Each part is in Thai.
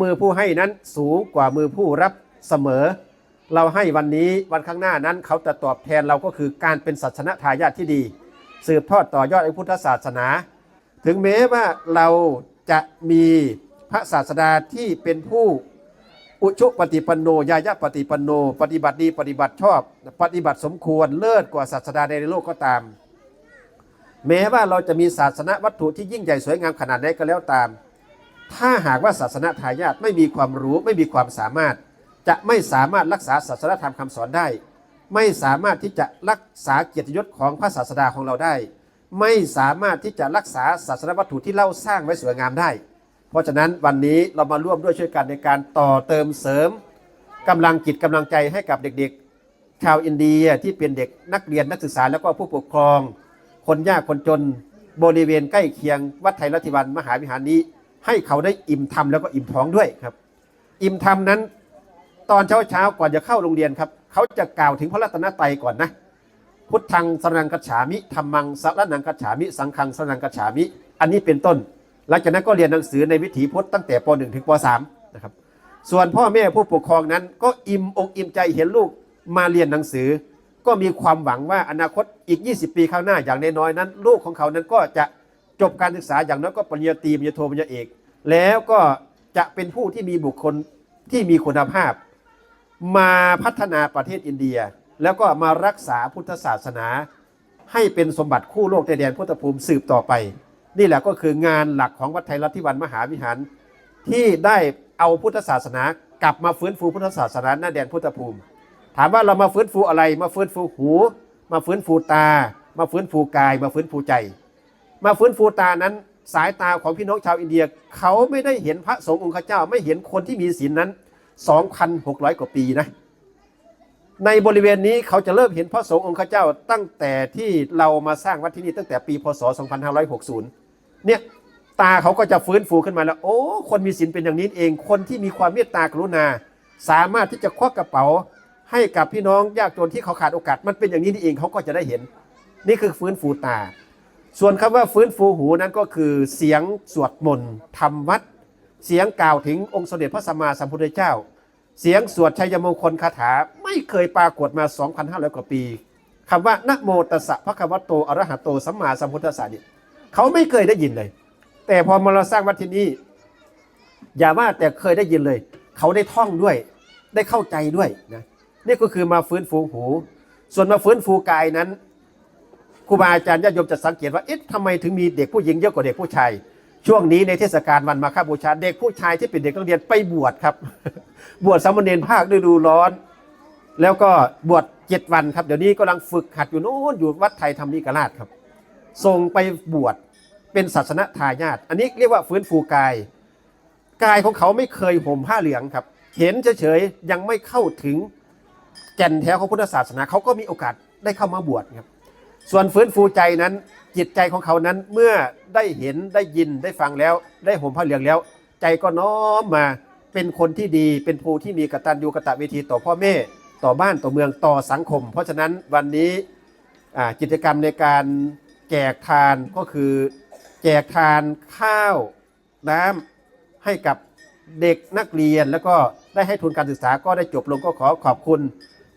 มือผู้ให้นั้นสูงกว่ามือผู้รับเสมอ เราให้วันนี้วันข้างหน้านั้นเขาจะตอบแทนเราก็คือการเป็นศาสนทายาทที่ดี สืบทอดต่อยอดไอ้พุทธศาสนา ถึงแม้ว่าเราจะมีพระศาสดาที่เป็นผู้อุชุปฏิปันโนยายะปฏิปันโน ปฏิบัติดีปฏิบัติชอบ ปฏิบัติสมควรเลิศกว่าศาสดาใดในโลกก็ตาม แม้ว่าเราจะมีศาสนวัตถุที่ยิ่งใหญ่สวยงามขนาดใดก็แล้วตาม ถ้าหากว่าศาสนาทายาทไม่มีความรู้ไม่มีความสามารถ จะไม่สามารถรักษาศาสนธรรมคำสอนได้ ไม่สามารถที่จะรักษาเกียรติยศของพระศาสดาของเราได้ ไม่สามารถที่จะรักษาศาสนวัตถุที่เล่าสร้างไว้สวยงามได้ เพราะฉะนั้นวันนี้เรามาร่วมด้วยช่วยกันในการต่อเติมเสริมกำลังจิตกำลังใจให้กับเด็กๆ ชาวอินเดียที่เป็นเด็กนักเรียนนักศึกษาแล้วก็ผู้ปกครอง คนยากคนจนบริเวณใกล้เคียงวัดไทยรัติวันมหาวิหารนี้ ให้เขาได้อิ่มธรรมแล้วก็อิ่มท้องด้วยครับ อิ่มธรรมนั้น ตอนเช้าเช้าๆก่อนจะเข้าโรงเรียนครับ เขาจะกล่าวถึงพระรัตนตรัยก่อนนะพุทธังสรนังกัจฉามิธรรมังสรนังกัจฉามิ สังฆังสรนังกัจฉามิ อันนี้เป็นต้น หลังจากนั้นก็เรียนหนังสือในวิถีพุทธตั้งแต่ป .1 ถึงป .3 นะครับ ส่วนพ่อแม่ผู้ปกครองนั้น ก็อิ่มอกอิ่มใจเห็นลูกมาเรียนหนังสือ ก็มีความหวังว่าอนาคตอีก 20 ปีข้างหน้าอย่างน้อยๆนั้น ลูกของเขานั้นก็จะจบการศึกษาอย่างน้อยก็ปริญญาตรีปริญญาโทปริญญาเอก แล้วก็จะเป็นผู้ที่มีบุคคลที่มีคุณภาพ มาพัฒนาประเทศอินเดีย แล้วก็มารักษาพุทธศาสนา ให้เป็นสมบัติคู่โลกในแดนพุทธภูมิสืบต่อไป นี่แหละก็คืองานหลักของวัดไทยรัฐที่วันมหาวิหาร ที่ได้เอาพุทธศาสนากลับมาฟื้นฟูพุทธศาสนาหน้าแดนพุทธภูมิ ถามว่าเรามาฟื้นฟูอะไร มาฟื้นฟูหู มาฟื้นฟูตา มาฟื้นฟูกาย มาฟื้นฟูใจ มาฟื้นฟูตานั้น สายตาของพี่น้องชาวอินเดีย เขาไม่ได้เห็นพระสงฆ์องค์ข้าเจ้า ไม่เห็นคนที่มีศีลนั้น 2,600 กว่าปีนะในบริเวณนี้เขาจะเริ่มเห็นพระสงฆ์องค์ข้าเจ้า ตั้งแต่ที่เรามาสร้างวัดที่นี่ตั้งแต่ปีพศ 2560 เนี่ยตาเขาก็จะฟื้นฟูขึ้นมาแล้ว โอ้ คนมีศีลเป็นอย่างนี้เอง คนที่มีความเมตตากรุณา สามารถที่จะควักกระเป๋า ให้กับพี่น้องยากจนที่เขาขาดโอกาส มันเป็นอย่างนี้นี่เองเขาก็จะได้เห็น นี่คือฟื้นฟูตา ส่วนคำว่าฟื้นฟูหูนั้นก็คือเสียงสวดมนต์ทำวัด เสียงกล่าวถึงองค์สมเด็จพระสัมมาสัมพุทธเจ้า เสียงสวดชัยมงคลคาถาไม่เคยปรากฏมา 2,500 กว่าปีคำว่านะโมตัสสะพระคัมภโตอระหะโตสัมมาสัมพุทธัสสะนี่เขาไม่เคยได้ยินเลย แต่พอมาเราสร้างวัดที่นี่อย่าว่าแต่เคยได้ยินเลย เขาได้ท่องด้วยได้เข้าใจด้วยนะนี่ก็คือมาฟื้นฟูหู ส่วนมาฟื้นฟูกายนั้น ครูบาอาจารย์ญาติโยมจะสังเกตว่าเอ๊ะทำไมถึงมีเด็กผู้หญิงเยอะกว่าเด็กผู้ชายช่วงนี้ในเทศกาลวันมาฆบูชาเด็กผู้ชายที่เป็นเด็กนักเรียนไปบวชครับ บวชสามเณรภาคฤดูร้อน แล้วก็บวชเจ็ดวันครับ เดี๋ยวนี้กำลังฝึกหัดอยู่โน้นอยู่วัดไทยธรรมนิกราชครับส่งไปบวชเป็นศาสนทายาทอันนี้เรียกว่าฟื้นฟูกาย กายของเขาไม่เคยห่มผ้าเหลืองครับ เห็นเฉยๆยังไม่เข้าถึงแก่นแท้ของพุทธศาสนาเขาก็มีโอกาสได้เข้ามาบวชครับ ส่วนฟื้นฟูใจนั้นจิตใจของเขานั้นเมื่อได้เห็นได้ยินได้ฟังแล้ว ได้ห่มผ้าเหลืองแล้ว ใจก็น้อมมาเป็นคนที่ดีเป็นผู้ที่มีกตัญญูกตเวทีต่อพ่อแม่ต่อบ้านต่อเมืองต่อสังคม เพราะฉะนั้นวันนี้กิจกรรมในการแจกทานก็คือแจกทานข้าวน้ำให้กับเด็กนักเรียนแล้วก็ได้ให้ทุนการศึกษาก็ได้จบลงก็ขอขอบคุณ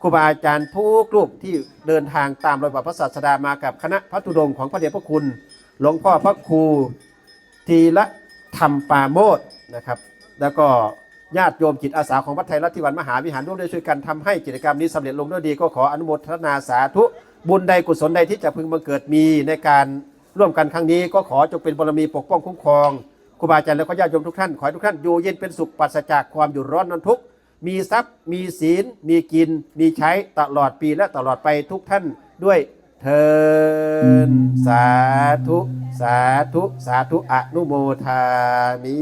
ครูบาอาจารย์ทุกรูปที่เดินทางตามรอยบาทพระศาสดามากับคณะพระธุดงค์ของพระเดชพระคุณ หลวงพ่อพระครูทีละธรรมปาโมดนะครับ แล้วก็ญาติโยมจิตอาสาของวัดไทยรัฐทิวันมหาวิหารร่วมด้วยช่วยกันทำให้กิจกรรมนี้สำเร็จลงด้วยดี ก็ขออนุโมทนาสาธุบุญใดกุศลใดที่จะพึงบังเกิดมีในการร่วมกันครั้งนี้ ก็ขอจงเป็นบารมีปกป้องคุ้มครองครูบาอาจารย์และก็ญาติโยมทุกท่านขอให้ทุกท่านอยู่เย็นเป็นสุขปราศจากความอยู่ร้อนนอนทุกข์ มีทรัพย์ มีศีล มีกิน มีใช้ตลอดปีและตลอดไปทุกท่านด้วยเทินสาธุ สาธุ สาธุอนุโมทามิ